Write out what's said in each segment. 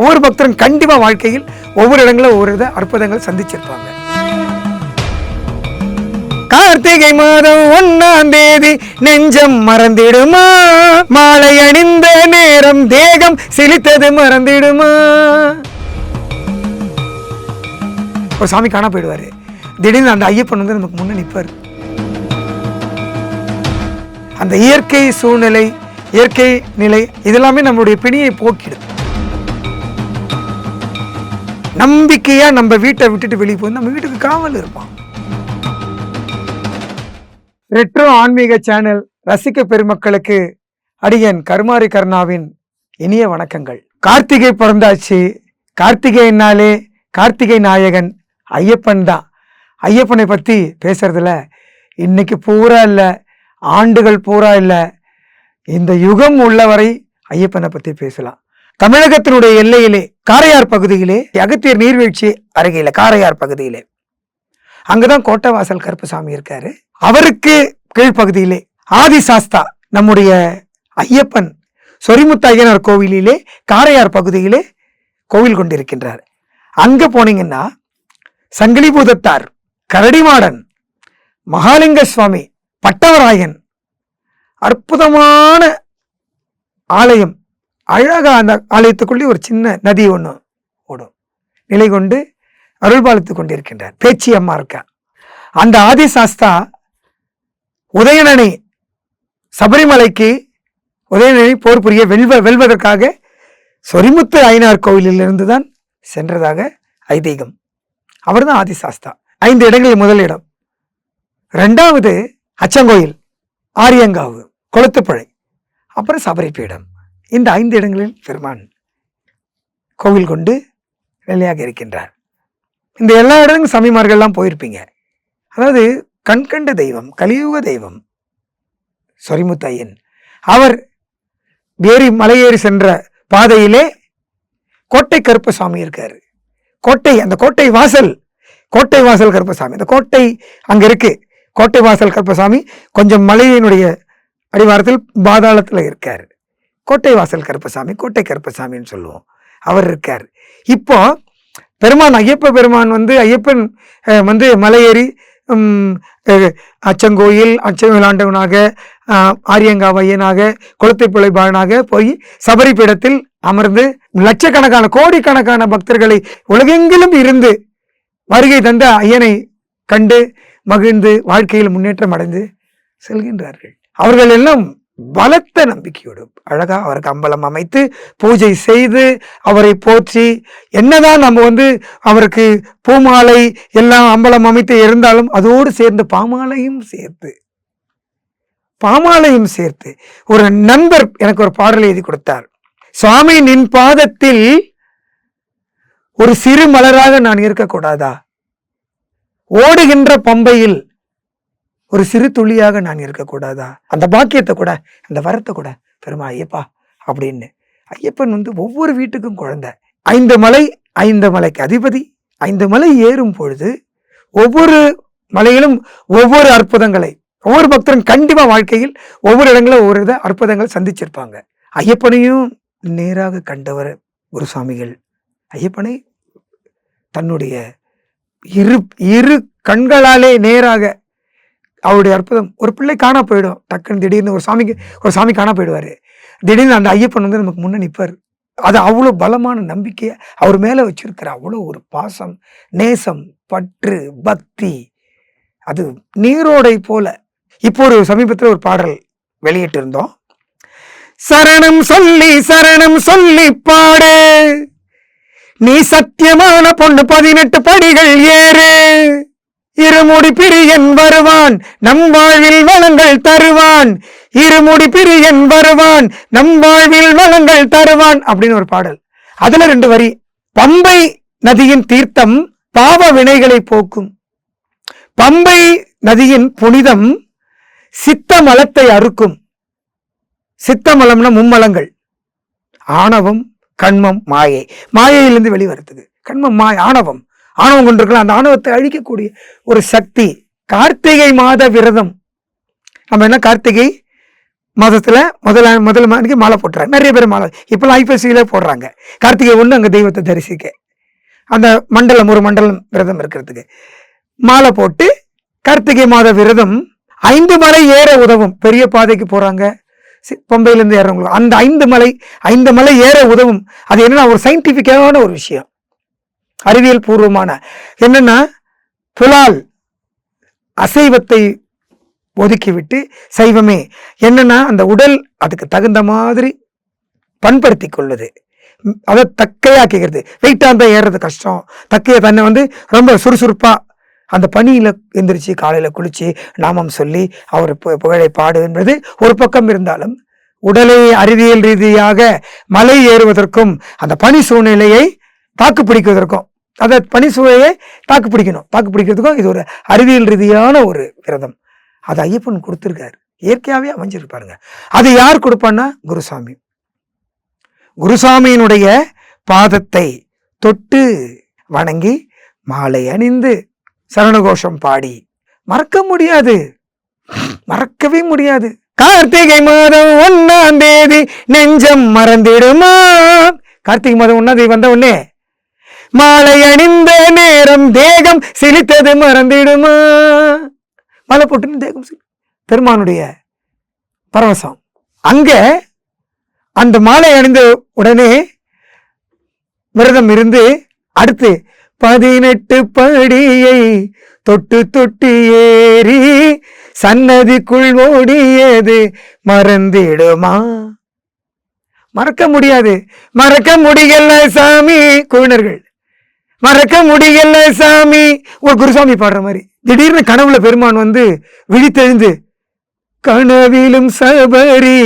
ஒவ்வொரு பக்தரும் கண்டிப்பா வாழ்க்கையில் ஒவ்வொரு இடங்களும் ஒவ்வொரு வித அற்புதங்கள் சந்திச்சிருப்பாங்க. கார்த்திகை மாதம் ஒன்னாம் தேதி நெஞ்சம் மறந்திடுமா? மாலை அணிந்த நேரம் தேகம் சிலித்தது மறந்திடுமா? ஒரு சாமி காணா போயிடுவாரு. திடீர்னு அந்த ஐயப்பன் வந்து நமக்கு முன்ன நிற்பார் அந்த இயற்கை சூழ்நிலை இயற்கை நிலை இதெல்லாமே நம்மளுடைய பிணியை போக்கிடும். நம்பிக்கையா நம்ம வீட்டை விட்டுட்டு வெளியே போய் நம்ம வீட்டுக்கு காவல் இருப்பான். ரெட்ரோ ஆன்மீக சேனல் ரசிக்க பெருமக்களுக்கு அடியன் கருமாரி கருணாவின் இனிய வணக்கங்கள். கார்த்திகை பிறந்தாச்சு. கார்த்திகைனாலே கார்த்திகை நாயகன் ஐயப்பன் தான். ஐயப்பனை பற்றி பேசுறதுல இன்னைக்கு பூரா இல்லை ஆண்டுகள் பூரா இல்லை. இந்த யுகம் உள்ளவரை ஐயப்பனை பற்றி பேசலாம். தமிழகத்தினுடைய எல்லையிலே காரையார் பகுதியிலே அகத்தியர் நீர்வீழ்ச்சி அருகில காரையார் பகுதியிலே. அங்கதான் கோட்டவாசல் கருப்பசாமி இருக்காரு. அவருக்கு கீழ்ப்பகுதியிலே ஆதிசாஸ்தா நம்முடைய ஐயப்பன் சொரிமுத்தையனார் கோவிலிலே காரையார் பகுதியிலே கோவில் கொண்டிருக்கின்றார். அங்க போனீங்கன்னா சங்கிலிபூதத்தார் கரடிமாடன் மகாலிங்க சுவாமி பட்டவராயன் அற்புதமான ஆலயம் அழகா அந்த ஆலயத்துக்குள்ளே ஒரு சின்ன நதி ஒன்று ஓடும். நிலை கொண்டு அருள்பாலித்து கொண்டிருக்கின்றார். பேச்சி அம்மா இருக்கா அந்த ஆதிசாஸ்தா உதயணனை சபரிமலைக்கு உதயணனை போர் புரிய வெல்வ வெல்வதற்காக சொரிமுத்து ஐநார் கோவிலிலிருந்து தான் சென்றதாக ஐதீகம். அவர் தான் ஆதிசாஸ்தா. ஐந்து இடங்களில் முதலிடம் ரெண்டாவது அச்சங்கோயில் ஆரியங்காவு கொளத்துப்பழை அப்புறம் சபரிப்பீடம். இந்த ஐந்து இடங்களில் பெருமான் கோவில் கொண்டு வேலையாக இருக்கின்றார். இந்த எல்லா இடங்களும் சமயமார்கள்லாம் போயிருப்பீங்க. அதாவது கண்கண்ட தெய்வம் கலியுக தெய்வம் சொரிமுத்தையன் அவர் ஏறி மலையேறி சென்ற பாதையிலே கோட்டை கருப்பசாமி இருக்கார். கோட்டை அந்த கோட்டை வாசல் கோட்டை வாசல் கருப்பசாமி. அந்த கோட்டை அங்கே இருக்கு. கோட்டை வாசல் கருப்பசாமி கொஞ்சம் மலையினுடைய அடிவாரத்தில் பாதாளத்தில் இருக்கார். கோட்டை வாசல் கருப்பசாமி கோட்டை கருப்பசாமின்னு சொல்லுவோம். அவர் இருக்கார். இப்போ பெருமான் ஐயப்ப பெருமான் வந்து ஐயப்பன் வந்து மலையேறி அச்சங்கோயில் அச்சங்கோயில் ஆண்டவனாக ஆரியங்காவையனாக குளத்தை ஐயனாக போய் சபரி பீடத்தில் அமர்ந்து லட்சக்கணக்கான கோடிக்கணக்கான பக்தர்களை உலகெங்கிலும் இருந்து வருகை தந்த ஐயனை கண்டு மகிழ்ந்து வாழ்க்கையில் முன்னேற்றம் அடைந்து செல்கின்றார்கள். அவர்கள் எல்லாம் பலத்த நம்பிக்கையோடு அழகா அவருக்கு அம்பலம் அமைத்து பூஜை செய்து அவரை போற்றி என்னதான் நம்ம வந்து அவருக்கு பூமாலை எல்லாம் அம்பலம் அமைத்து இருந்தாலும் அதோடு சேர்ந்து பாமாலையும் சேர்த்து பாமாலையும் சேர்த்து ஒரு நண்பர் எனக்கு ஒரு பாடல் எழுதி கொடுத்தார். சுவாமி நின் பாதத்தில் ஒரு சிறு மலராக நான் இருக்கக்கூடாதா? ஓடுகின்ற பம்பையில் ஒரு சிறு துளியாக நான் இருக்கக்கூடாதா? அந்த பாக்கியத்தை கூட அந்த வரத்தை கூட பெருமா ஐயப்பா அப்படின்னு. ஐயப்பன் வந்து ஒவ்வொரு வீட்டுக்கும் குழந்தை. ஐந்து மலை ஐந்து மலைக்கு அதிபதி. ஐந்து மலை ஏறும் பொழுது ஒவ்வொரு மலையிலும் ஒவ்வொரு அற்புதங்களை ஒவ்வொரு பக்தரும் கண்டிப்பாக வாழ்க்கையில் ஒவ்வொரு இடங்களும் ஒவ்வொரு இதை அற்புதங்கள் சந்திச்சிருப்பாங்க. ஐயப்பனையும் நேராக கண்டவர் குருசாமிகள் ஐயப்பனை தன்னுடைய இரு இரு கண்களாலே நேராக அவருடைய அற்புதம் ஒரு பிள்ளை காணா போயிடும். டக்குன்னு திடீர்னு ஒரு சாமிக்கு ஒரு சாமி காணா போயிடுவார். திடீர்னு அந்த ஐயப்பன் வந்து நமக்கு முன்னே நிற்பார் அது அவ்வளோ பலமான நம்பிக்கையை அவர் மேலே வச்சிருக்கிற அவ்வளோ ஒரு பாசம் நேசம் பற்று பக்தி. அது நீரோடை போல. இப்போ ஒரு சமீபத்தில் ஒரு பாடல் வெளியிட்டிருந்தோம். சரணம் சொல்லி சரணம் சொல்லி பாடு. நீ சத்தியமான பொண்ணு பதினெட்டு படிகள் ஏறு. இருமுடி பிரியன் வருவான் நம் வாழ்வில் வளங்கள் தருவான். இருமுடி பிரியன் வருவான் நம் வாழ்வில் வளங்கள் தருவான் அப்படின்னு ஒரு பாடல். அதுல ரெண்டு வரி. பம்பை நதியின் தீர்த்தம் பாவ வினைகளை போக்கும். பம்பை நதியின் புனிதம் சித்த மலத்தை அறுக்கும். சித்தமலம்னா மும்மலங்கள். ஆணவம் கண்மம் மாயை. மாயையிலிருந்து வெளிவரத்துக்கு கண்மம் மாய் ஆணவம். ஆணவம் கொண்டிருக்கலாம். அந்த ஆணவத்தை அழிக்கக்கூடிய ஒரு சக்தி கார்த்திகை மாத விரதம். நம்ம என்ன கார்த்திகை மாதத்தில் முதல்ல முதல் மணிக்கு மாலை போட்டுறாங்க. நிறைய பேர் மாலை இப்போல்லாம் ஐப்பசியிலே போடுறாங்க. கார்த்திகை ஒன்று அங்கே தெய்வத்தை தரிசிக்க. அந்த மண்டலம் ஒரு மண்டலம் விரதம் இருக்கிறதுக்கு. மாலை போட்டு கார்த்திகை மாத விரதம் ஐந்து மலை ஏற உதவும். பெரிய பாதைக்கு போகிறாங்க பம்பையிலேருந்து ஏறவங்களுக்கு. அந்த ஐந்து மலை ஐந்து மலை ஏற உதவும். அது என்னன்னா ஒரு சயின்டிஃபிக்கான ஒரு விஷயம். அறிவியல் பூர்வமான என்னன்னா புலால் அசைவத்தை ஒதுக்கிவிட்டு சைவமே. என்னன்னா அந்த உடல் அதுக்கு தகுந்த மாதிரி பண்படுத்தி கொள்வது அதை தக்கையாக்கிக்கிறது வெயிட்டாக இருந்தால் ஏறுறது கஷ்டம். தக்கையை தன்னை வந்து ரொம்ப சுறுசுறுப்பாக அந்த பனியில் எந்திரிச்சு காலையில் குளித்து நாமம் சொல்லி அவர் பு- புகழை பாடு என்பது ஒரு பக்கம் இருந்தாலும் உடலை அறிவியல் ரீதியாக மலை ஏறுவதற்கும் அந்த பனி சூழ்நிலையை தாக்கு பிடிக்குவதற்கும் அதை பனி சுவையை தாக்கு பிடிக்கணும். தாக்கு பிடிக்கிறதுக்கும் இது ஒரு அறிவியல் ரீதியான ஒரு விரதம். அது ஐயப்பன் கொடுத்துருக்காரு. இயற்கையாகவே அமைஞ்சிருப்பாருங்க அது யார் கொடுப்பான்னா? குருசாமி. குருசாமியினுடைய பாதத்தை தொட்டு வணங்கி மாலை அணிந்து சரணகோஷம் பாடி. மறக்க முடியாது. மறக்கவே முடியாது. கார்த்திகை மாதம் ஒன்னாம் தேதி நெஞ்சம் மறந்திடுமா? கார்த்திகை மாதம் ஒன்னாம் தேதி வந்த உடனே மாலை அணிந்த நேரம் தேகம் சிரித்தது மறந்திடுமா? மலை போட்டுன்னு தேகம் பெருமானுடைய பரவசம். அங்க அந்த மாலை அணிந்த உடனே விரதம் இருந்து அடுத்து பதினெட்டு படியை தொட்டு தொட்டு ஏறி சன்னதிக்குள் ஓடியது மறந்திடுமா? மறக்க முடியாது. மறக்க முடியல சாமி. குவினர்கள் மறக்க முடியல சாமி. ஒரு குருசாமி பாடுற மாதிரி. திடீர்னு கனவுல பெருமான் வந்து விழித்தெழுந்து கனவிலும் சபரி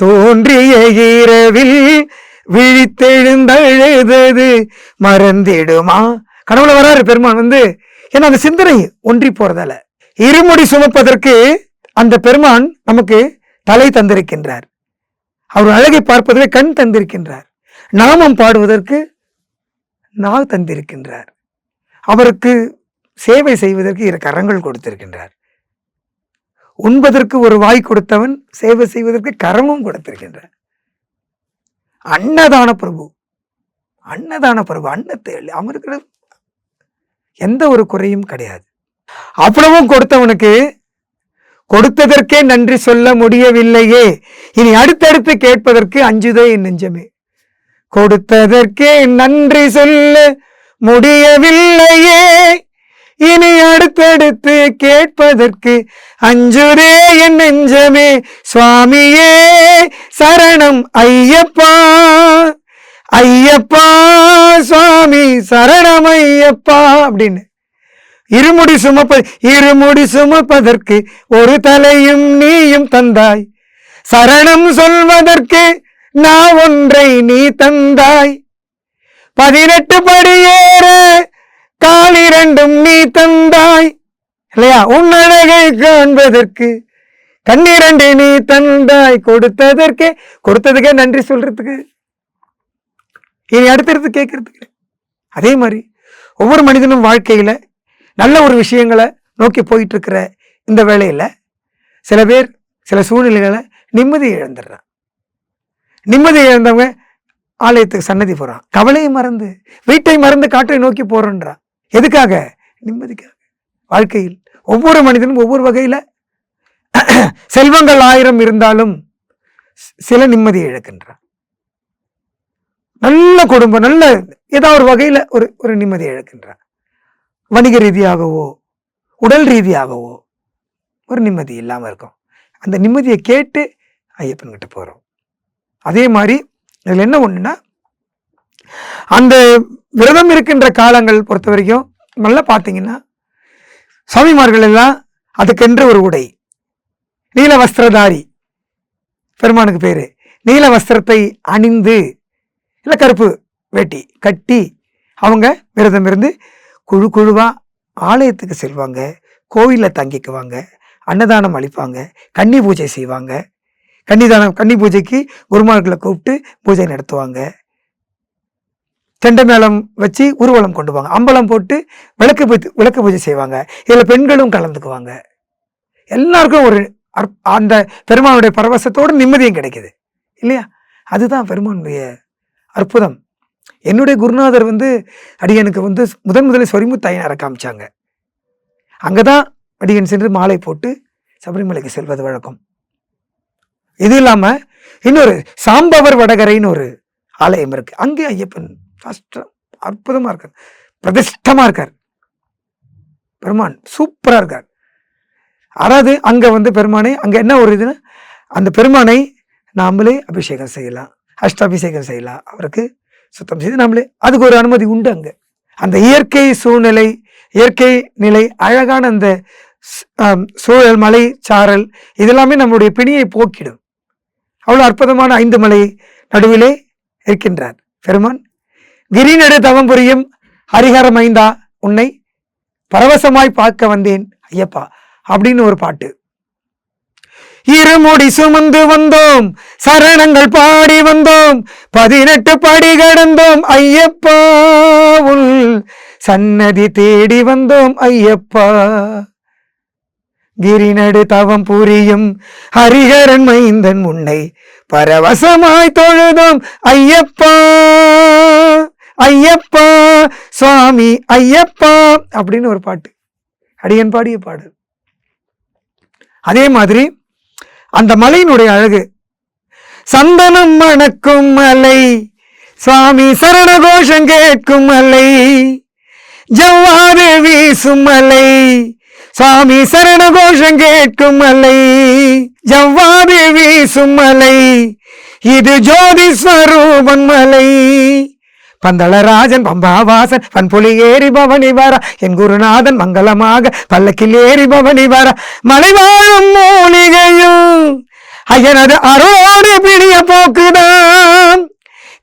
தோன்றிய இரவில் விழித்தெழுந்தழுதது மறந்திடுமா? கனவுல வராரு பெருமான் வந்து ஏன்னா அந்த சிந்தனை ஒன்றி போறதால. இருமுடி சுமப்பதற்கு அந்த பெருமான் நமக்கு தலை தந்திருக்கின்றார். அவர் அழகை பார்ப்பதற்கு கண் தந்திருக்கின்றார். நாமம் பாடுவதற்கு நாவு தந்திருக்கின்றார். அவருக்கு சேவை செய்வதற்கு இரு கரங்கள் கொடுத்திருக்கின்றார். உண்பதற்கு ஒரு வாய் கொடுத்தவன் சேவை செய்வதற்கு கரமும் கொடுத்திருக்கின்றார். அன்னதான பிரபு அன்னதான பிரபு அன்னத்தை அள்ளி அவருக்கு எந்த ஒரு குறையும் கிடையாது. அவ்வளவும் கொடுத்தவனுக்கு கொடுத்ததற்கே நன்றி சொல்ல முடியவில்லையே. இனி அடுத்தடுத்து கேட்பதற்கு அஞ்சுதே என் நெஞ்சமே. கொடுத்ததற்கே நன்றி சொல்ல. முடியவில்லையே. இனி அடுத்தடுத்து கேட்பதற்கு அஞ்சுரே என் நெஞ்சமே. சுவாமியே சரணம் ஐயப்பா. ஐயப்பா சுவாமி சரணம் ஐயப்பா அப்படின்னு. இருமுடி சுமப்ப இருமுடி சுமப்பதற்கு ஒரு தலையும் நீயும் தந்தாய். சரணம் சொல்வதற்கு நான் ஒன்றை நீ தந்தாய். பதினெட்டு படியேற காலிரண்டும் நீ தந்தாய். இல்லையா? உன் அழகை காண்பதற்கு கண்ணிரண்டு நீ தந்தாய். கொடுத்ததற்கே கொடுத்ததுக்கே நன்றி சொல்றதுக்கு. இனி அடுத்தடுத்து கேட்கறதுக்கு. அதே மாதிரி ஒவ்வொரு மனிதனும் வாழ்க்கையில நல்ல ஒரு விஷயங்களை நோக்கி போயிட்டு இருக்கிற இந்த வேலையில் சில பேர் சில சூழ்நிலைகளை நிம்மதி இழந்துடுறான். நிம்மதி இழந்தவங்க ஆலயத்துக்கு சன்னதி போகிறான் கவலையை மறந்து வீட்டை மறந்து காற்றை நோக்கி போகிறோன்றான் எதுக்காக? நிம்மதிக்காக. வாழ்க்கையில் ஒவ்வொரு மனிதனும் ஒவ்வொரு வகையில் செல்வங்கள் ஆயிரம் இருந்தாலும் சில நிம்மதியை இழக்கின்றான். நல்ல குடும்பம் நல்ல ஏதாவது ஒரு வகையில் ஒரு ஒரு நிம்மதியை இழக்கின்றான். வணிக ரீதியாகவோ உடல் ரீதியாகவோ ஒரு நிம்மதி இல்லாமல் இருக்கும். அந்த நிம்மதியை கேட்டு ஐயப்பன்கிட்ட போகிறோம் அதே மாதிரி இதில் என்ன ஒன்றுன்னா அந்த விரதம் இருக்கின்ற காலங்கள் பொறுத்த வரைக்கும் நல்லா பார்த்தீங்கன்னா சுவாமிமார்கள் எல்லாம் அதுக்கென்று ஒரு உடை. நீல வஸ்திரதாரி. பெருமானுக்கு பேர். நீல வஸ்திரத்தை அணிந்து இல்லை கருப்பு வேட்டி கட்டி அவங்க விரதம் இருந்து குழு குழுவாக ஆலயத்துக்கு செல்வாங்க கோவிலில் தங்கிக்குவாங்க அன்னதானம் அளிப்பாங்க கன்னி பூஜை செய்வாங்க கன்னிதானம் கன்னி பூஜைக்கு குருமார்களை கூப்பிட்டு பூஜை நடத்துவாங்க. செண்ட மேளம் வச்சு ஊர்வலம் கொண்டு வாங்க அம்பலம் போட்டு விளக்கு பூஜை விளக்கு பூஜை செய்வாங்க. இதில் பெண்களும் கலந்துக்குவாங்க. எல்லாருக்கும் ஒரு அந்த பெருமானுடைய பரவசத்தோடு நிம்மதியும் கிடைக்குது. இல்லையா? அதுதான் பெருமானுடைய அற்புதம். என்னுடைய குருநாதர் வந்து அடியனுக்கு வந்து முதன் முதலில் சொரிமுத்தாயினாரை காமிச்சாங்க. அங்கே தான் அடியன் சென்று மாலை போட்டு சபரிமலைக்கு செல்வது வழக்கம். இது இல்லாமல் இன்னொரு சாம்பவர் வடகரைன்னு ஒரு ஆலயம் இருக்கு. அங்கே ஐயப்பன் first அற்புதமாக இருக்கார். பிரதிஷ்டமாக இருக்கார். பெருமான் சூப்பராக இருக்கார். அதாவது அங்கே வந்து பெருமானை அங்கே என்ன ஒரு இதுன்னா அந்த பெருமானை நாமளே அபிஷேகம் செய்யலாம். அஷ்டாபிஷேகம் செய்யலாம். அவருக்கு சுத்தம் செய்து நாமளே அதுக்கு ஒரு அனுமதி உண்டு அங்கே. அந்த இயற்கை சூழ்நிலை இயற்கை நிலை அழகான அந்த சூழல் மலை சாரல் இதெல்லாமே நம்மளுடைய பிணியை போக்கிடும். அவ்வளவு அற்புதமான ஐந்து மலை நடுவிலே இருக்கின்றார். பெருமான் கிரிநடு தவம் புரியும் ஹரிஹரம் ஐந்தா உன்னை பரவசமாய் பார்க்க வந்தேன் ஐயப்பா அப்படின்னு ஒரு பாட்டு. இருமுடி சுமந்து வந்தோம் சரணங்கள் பாடி வந்தோம் பதினெட்டு படி கடந்தோம் ஐயப்பா உள் சன்னதி தேடி வந்தோம் ஐயப்பா. கிரிநடு தவம் புரியும். ஹரிஹரன் மைந்தன் உன்னை பரவசமாய் தொழுதோம். ஐயப்பா ஐயப்பா சுவாமி ஐயப்பா அப்படின்னு ஒரு பாட்டு. அடியன் பாடிய பாடு அதே மாதிரி அந்த மலையினுடைய அழகு. சந்தனம் மணக்கும் மலை சுவாமி சரண கோஷம் கேட்கும் மலை ஜவ்வாறு வீசும் மலை சாமி சரண கோஷம் கேட்கும் மலை ஜவ்வாது வீசும் மலை இது ஜோதி ஸ்வரூபன் மலை. பந்தளராஜன் பம்பாவாசன் பண்புலி ஏறி பவனி வர என் குருநாதன் மங்களமாக பல்லக்கில் ஏறி பவனி வர மலைவாழும் மூலிகையும் ஐயனது அரோடு பிடிய போக்குதான்.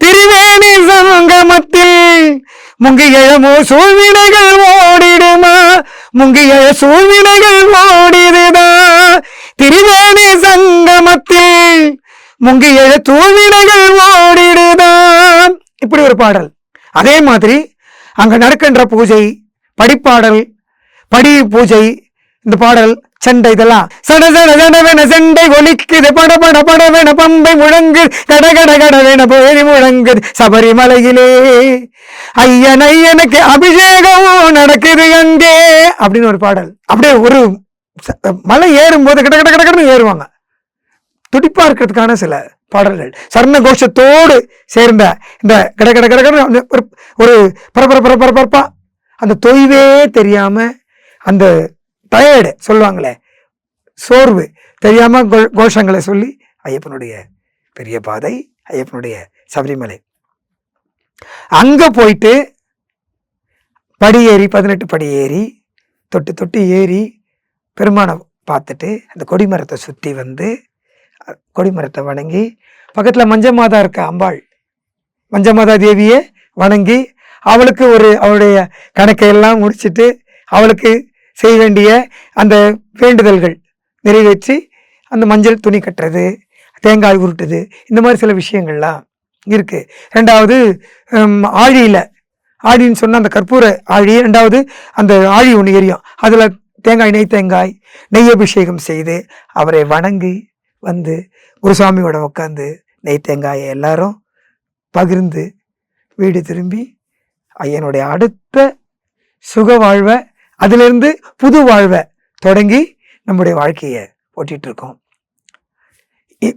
திரிவேணி சங்கமத்தில் முங்கியழமோ சூழ்நிலைகள் ஓடிடுமா முங்கிய சூழ்நிலைகள் ஓடிடுதா திரிவேணி சங்கமத்தில் முங்கிய தூழ்வினைகள் ஓடிடுதான் இப்படி ஒரு பாடல். அதே மாதிரி அங்க நடக்கின்ற பூஜை படிப்பாடல் படி பூஜை இந்த பாடல் சண்டை இதெல்லாம். சட சட சடவென சண்டை ஒலிக்குது. பட பட படவென பம்பை முழங்கு கட கட கடவென போய் முழங்குது. சபரிமலையிலே ஐயன் ஐயனுக்கு அபிஷேகம் நடக்குது அங்கே. அப்படின்னு ஒரு பாடல். அப்படியே ஒரு மலை ஏறும்போது கிட்ட கிட்ட கட ஏறுவாங்க. துடிப்பா இருக்கிறதுக்கான சில பாடல்கள். சர்ண கோஷத்தோடு சேர்ந்த இந்த கட கட கட ஒரு ஒரு பரபர பர பரபரப்பா அந்த தொய்வே தெரியாம அந்த டயர்டு சொல்லுவாங்களே. சோர்வு. தெரியாமல் கோ- கோஷங்களை சொல்லி ஐயப்பனுடைய பெரிய பாதை ஐயப்பனுடைய சபரிமலை. அங்கே போயிட்டு படி ஏறி பதினெட்டு படி ஏறி தொட்டு தொட்டு ஏறி பெருமானை பார்த்துட்டு அந்த கொடிமரத்தை சுற்றி வந்து கொடிமரத்தை வணங்கி பக்கத்தில் மஞ்ச மாதா இருக்க அம்பாள் மஞ்ச மாதா தேவியை வணங்கி அவளுக்கு ஒரு அவளுடைய கணக்கை எல்லாம் அவளுக்கு செய்ய வேண்டிய அந்த வேண்டுதல்கள் நிறைவேற்றி அந்த மஞ்சள் துணி கட்டுறது தேங்காய் உருட்டுது இந்த மாதிரி சில விஷயங்கள்லாம் இருக்குது ரெண்டாவது ஆழியில் ஆழின்னு சொன்னால் அந்த கற்பூர ஆழி ரெண்டாவது அந்த ஆழி ஒன்று எரியும். அதில் தேங்காய் நெய் தேங்காய் நெய் அபிஷேகம் செய்து அவரை வணங்கி வந்து குருசாமியோட உட்காந்து நெய் தேங்காயை எல்லாரும் பகிர்ந்து வீடு திரும்பி ஐயனுடைய அடுத்த சுக வாழ்வை அதிலிருந்து புது வாழ்வை தொடங்கி நம்முடைய வாழ்க்கையை ஓட்டிகிட்டு இருக்கோம் இ-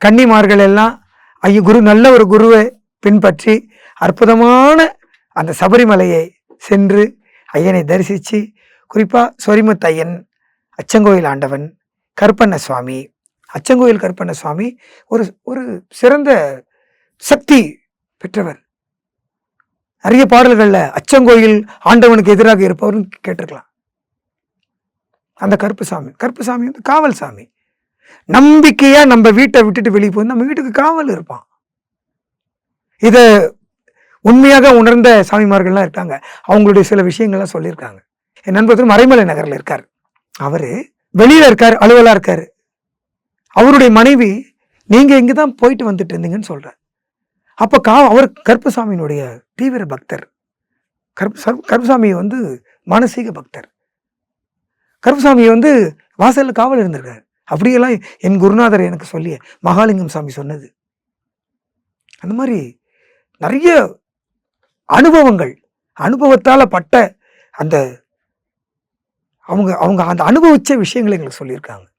கன்னிமார்கள் எல்லாம் ஐய குரு நல்ல ஒரு குருவை பின்பற்றி அற்புதமான அந்த சபரிமலையை சென்று ஐயனை தரிசித்து குறிப்பாக சொரிமுத்து ஐயன் அச்சங்கோயில் ஆண்டவன் கருப்பண்ண சுவாமி அச்சங்கோயில் கருப்பண்ண சுவாமி ஒரு ஒரு சிறந்த சக்தி பெற்றவர். நிறைய பாடல்களில் அச்சங்கோயில் ஆண்டவனுக்கு எதிராக இருப்பவர்னு கேட்டிருக்கலாம். அந்த கருப்பு சாமி கருப்பு சாமி வந்து காவல் சாமி நம்பிக்கையாக நம்ம வீட்டை விட்டுட்டு வெளியே போய் நம்ம வீட்டுக்கு காவல் இருப்பான். இதை உண்மையாக உணர்ந்த சாமிமார்கள்லாம் இருக்காங்க. அவங்களுடைய சில விஷயங்கள்லாம் சொல்லியிருக்காங்க. என் நண்பர் மறைமலை நகரில் இருக்கார். அவர் வெளியில் இருக்கார் அலுவலாக இருக்கார். அவருடைய மனைவி நீங்கள் இங்கே தான் போயிட்டு வந்துட்டு இருந்தீங்கன்னு சொல்கிறார் அப்போ கா அவர் கருப்பசாமியினுடைய தீவிர பக்தர். கருப்பு கருப்பசாமி வந்து மானசீக பக்தர். கருப்பசாமி வந்து வாசலில் காவல் இருந்திருக்கார். அப்படியெல்லாம் என் குருநாதர் எனக்கு சொல்லிய மகாலிங்கம் சாமி சொன்னது. அந்த மாதிரி நிறைய அனுபவங்கள் அனுபவத்தால் பட்ட அந்த அவங்க அவங்க அந்த அனுபவிச்ச விஷயங்களை எங்களுக்கு சொல்லியிருக்காங்க.